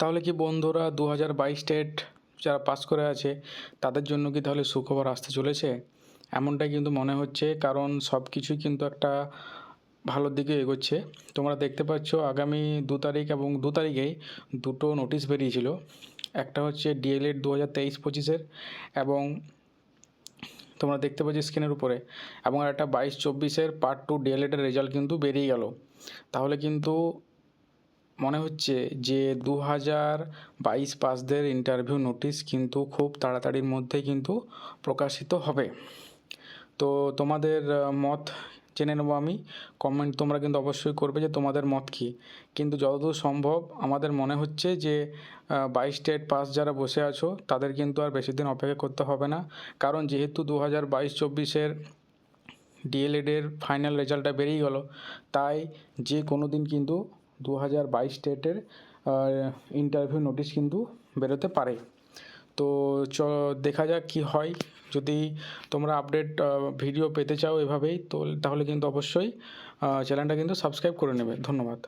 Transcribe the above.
তাহলে কি বন্ধুরা দু হাজার বাইশ টেট যারা পাস করে আছে, তাদের জন্য কি তাহলে সুখবর আসতে চলেছে? এমনটাই কিন্তু মনে হচ্ছে, কারণ সব কিছুই কিন্তু একটা ভালোর দিকে এগোচ্ছে। তোমরা দেখতে পাচ্ছ, আগামী দু তারিখ এবং দু তারিখেই দুটো নোটিশ বেরিয়েছিল। একটা হচ্ছে ডিএলএড দু হাজার তেইশ পঁচিশের এবং তোমরা দেখতে পাচ্ছ স্ক্রিনের উপরে। এবং একটা বাইশ চব্বিশের পার্ট টু ডিএলএডের রেজাল্ট কিন্তু বেরিয়ে গেল। তাহলে কিন্তু মনে হচ্ছে যে দু হাজার বাইশ পাসদের ইন্টারভিউ নোটিশ কিন্তু খুব তাড়াতাড়ির মধ্যেই কিন্তু প্রকাশিত হবে। তো তোমাদের মত জেনে নেব আমি। কমেন্ট তোমরা কিন্তু অবশ্যই করবে যে তোমাদের মত কী। কিন্তু যতদূর সম্ভব আমাদের মনে হচ্ছে যে বাইশ স্টেট পাস যারা বসে আছো, তাদের কিন্তু আর বেশি দিন অপেক্ষা করতে হবে না। কারণ যেহেতু দু হাজার বাইশ চব্বিশের ডিএলএডের ফাইনাল রেজাল্টটা বেরিয়ে গেল, তাই যে কোনো দিন কিন্তু দু হাজার বাইশ স্টেটের ইন্টারভিউ নোটিশ কিন্তু বেরোতে পারে। তো চ, দেখা যাক কী হয়। যদি তোমরা আপডেট ভিডিও পেতে চাও এভাবেই, তো তাহলে কিন্তু অবশ্যই চ্যানেলটা কিন্তু সাবস্ক্রাইব করে নেবে। ধন্যবাদ।